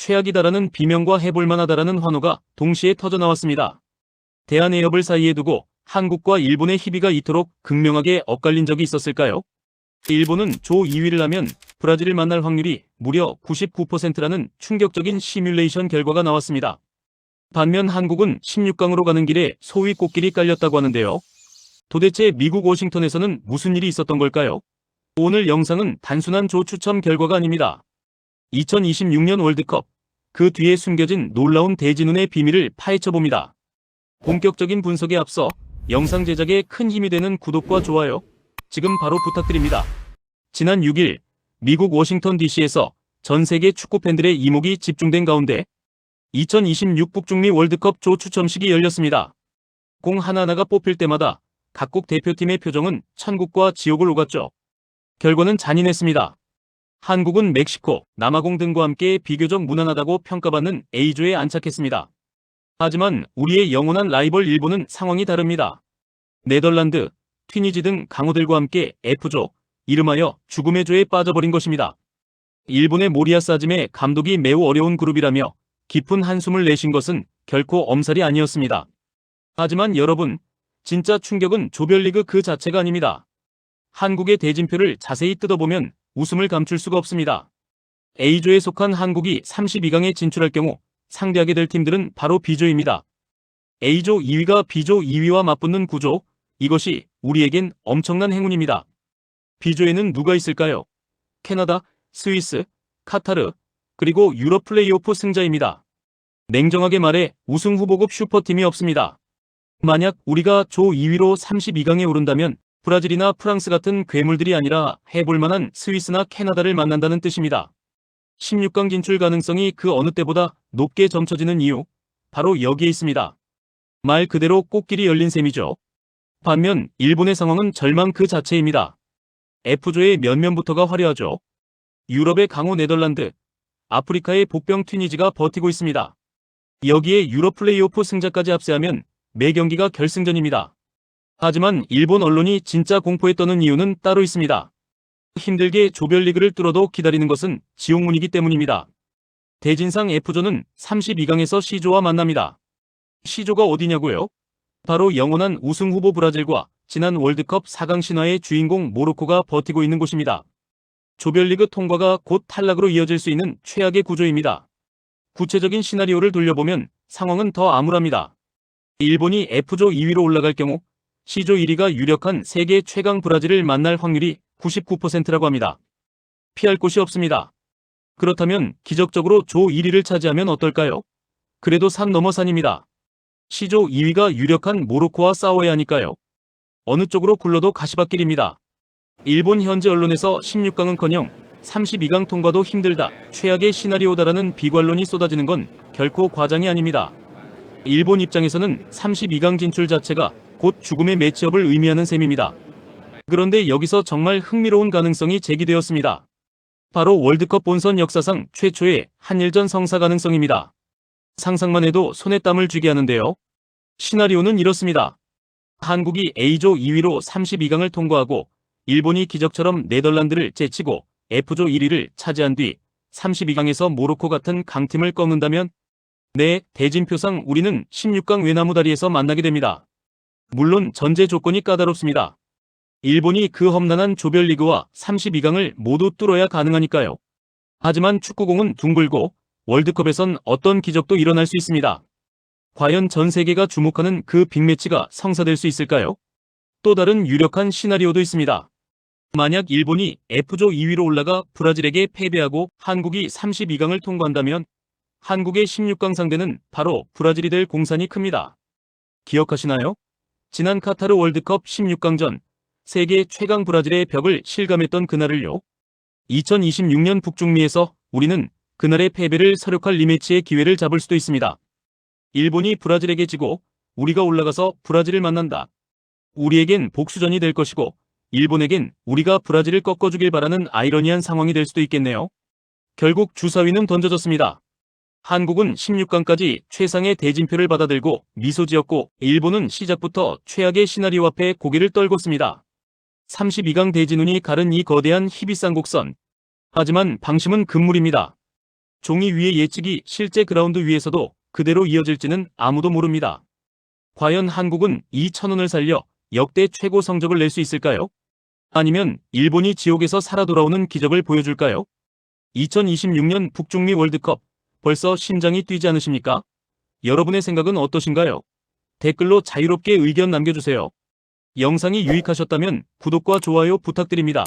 최악이다라는 비명과 해볼만하다라는 환호가 동시에 터져나왔습니다. 대한해협을 사이에 두고 한국과 일본의 희비가 이토록 극명하게 엇갈린 적이 있었을까요? 일본은 조 2위를 하면 브라질을 만날 확률이 무려 99%라는 충격적인 시뮬레이션 결과가 나왔습니다. 반면 한국은 16강으로 가는 길에 소위 꽃길이 깔렸다고 하는데요. 도대체 미국 워싱턴에서는 무슨 일이 있었던 걸까요? 오늘 영상은 단순한 조 추첨 결과가 아닙니다. 2026년 월드컵, 그 뒤에 숨겨진 놀라운 대진운의 비밀을 파헤쳐 봅니다. 본격적인 분석에 앞서 영상 제작에 큰 힘이 되는 구독과 좋아요, 지금 바로 부탁드립니다. 지난 6일 미국 워싱턴 DC에서 전 세계 축구 팬들의 이목이 집중된 가운데 2026 북중미 월드컵 조 추첨식이 열렸습니다. 공 하나하나가 뽑힐 때마다 각국 대표팀의 표정은 천국과 지옥을 오갔죠. 결과는 잔인했습니다. 한국은 멕시코, 남아공 등과 함께 비교적 무난하다고 평가받는 A조에 안착했습니다. 하지만 우리의 영원한 라이벌 일본은 상황이 다릅니다. 네덜란드, 튀니지 등 강호들과 함께 F조, 이름하여 죽음의 조에 빠져버린 것입니다. 일본의 모리아 사짐의 감독이 매우 어려운 그룹이라며 깊은 한숨을 내신 것은 결코 엄살이 아니었습니다. 하지만 여러분, 진짜 충격은 조별리그 그 자체가 아닙니다. 한국의 대진표를 자세히 뜯어보면 웃음을 감출 수가 없습니다. A조에 속한 한국이 32강에 진출할 경우 상대하게 될 팀들은 바로 B조입니다. A조 2위가 B조 2위와 맞붙는 구조, 이것이 우리에겐 엄청난 행운입니다. B조에는 누가 있을까요? 캐나다, 스위스, 카타르, 그리고 유럽 플레이오프 승자입니다. 냉정하게 말해 우승 후보급 슈퍼팀이 없습니다. 만약 우리가 조 2위로 32강에 오른다면 브라질이나 프랑스 같은 괴물들이 아니라 해볼만한 스위스나 캐나다를 만난다는 뜻입니다. 16강 진출 가능성이 그 어느 때보다 높게 점쳐지는 이유, 바로 여기에 있습니다. 말 그대로 꽃길이 열린 셈이죠. 반면 일본의 상황은 절망 그 자체입니다. F조의 면면부터가 화려하죠. 유럽의 강호 네덜란드, 아프리카의 복병 튀니지가 버티고 있습니다. 여기에 유럽 플레이오프 승자까지 합세하면 매 경기가 결승전입니다. 하지만 일본 언론이 진짜 공포에 떠는 이유는 따로 있습니다. 힘들게 조별리그를 뚫어도 기다리는 것은 지옥문이기 때문입니다. 대진상 F조는 32강에서 C조와 만납니다. C조가 어디냐고요? 바로 영원한 우승 후보 브라질과 지난 월드컵 4강 신화의 주인공 모로코가 버티고 있는 곳입니다. 조별리그 통과가 곧 탈락으로 이어질 수 있는 최악의 구조입니다. 구체적인 시나리오를 돌려보면 상황은 더 암울합니다. 일본이 F조 2위로 올라갈 경우 C조 1위가 유력한 세계 최강 브라질을 만날 확률이 99%라고 합니다. 피할 곳이 없습니다. 그렇다면 기적적으로 조 1위를 차지하면 어떨까요? 그래도 산 넘어 산입니다. C조 2위가 유력한 모로코와 싸워야 하니까요. 어느 쪽으로 굴러도 가시밭길입니다. 일본 현지 언론에서 16강은커녕 32강 통과도 힘들다, 최악의 시나리오다라는 비관론이 쏟아지는 건 결코 과장이 아닙니다. 일본 입장에서는 32강 진출 자체가 곧 죽음의 매치업을 의미하는 셈입니다. 그런데 여기서 정말 흥미로운 가능성이 제기되었습니다. 바로 월드컵 본선 역사상 최초의 한일전 성사 가능성입니다. 상상만 해도 손에 땀을 쥐게 하는데요. 시나리오는 이렇습니다. 한국이 A조 2위로 32강을 통과하고 일본이 기적처럼 네덜란드를 제치고 F조 1위를 차지한 뒤 32강에서 모로코 같은 강팀을 꺾는다면 네, 대진표상 우리는 16강 외나무다리에서 만나게 됩니다. 물론 전제 조건이 까다롭습니다. 일본이 그 험난한 조별리그와 32강을 모두 뚫어야 가능하니까요. 하지만 축구공은 둥글고 월드컵에선 어떤 기적도 일어날 수 있습니다. 과연 전 세계가 주목하는 그 빅매치가 성사될 수 있을까요? 또 다른 유력한 시나리오도 있습니다. 만약 일본이 F조 2위로 올라가 브라질에게 패배하고 한국이 32강을 통과한다면 한국의 16강 상대는 바로 브라질이 될 공산이 큽니다. 기억하시나요? 지난 카타르 월드컵 16강전 세계 최강 브라질의 벽을 실감했던 그날을요. 2026년 북중미에서 우리는 그날의 패배를 서력할 리매치의 기회를 잡을 수도 있습니다. 일본이 브라질에게 지고 우리가 올라가서 브라질을 만난다. 우리에겐 복수전이 될 것이고 일본에겐 우리가 브라질을 꺾어주길 바라는 아이러니한 상황이 될 수도 있겠네요. 결국 주사위는 던져졌습니다. 한국은 16강까지 최상의 대진표를 받아들고 미소 지었고 일본은 시작부터 최악의 시나리오 앞에 고개를 떨궜습니다. 32강 대진운이 가른 이 거대한 희비쌍곡선. 하지만 방심은 금물입니다. 종이 위의 예측이 실제 그라운드 위에서도 그대로 이어질지는 아무도 모릅니다. 과연 한국은 이 천운을 살려 역대 최고 성적을 낼 수 있을까요? 아니면 일본이 지옥에서 살아 돌아오는 기적을 보여줄까요? 2026년 북중미 월드컵 벌써 심장이 뛰지 않으십니까? 여러분의 생각은 어떠신가요? 댓글로 자유롭게 의견 남겨주세요. 영상이 유익하셨다면 구독과 좋아요 부탁드립니다.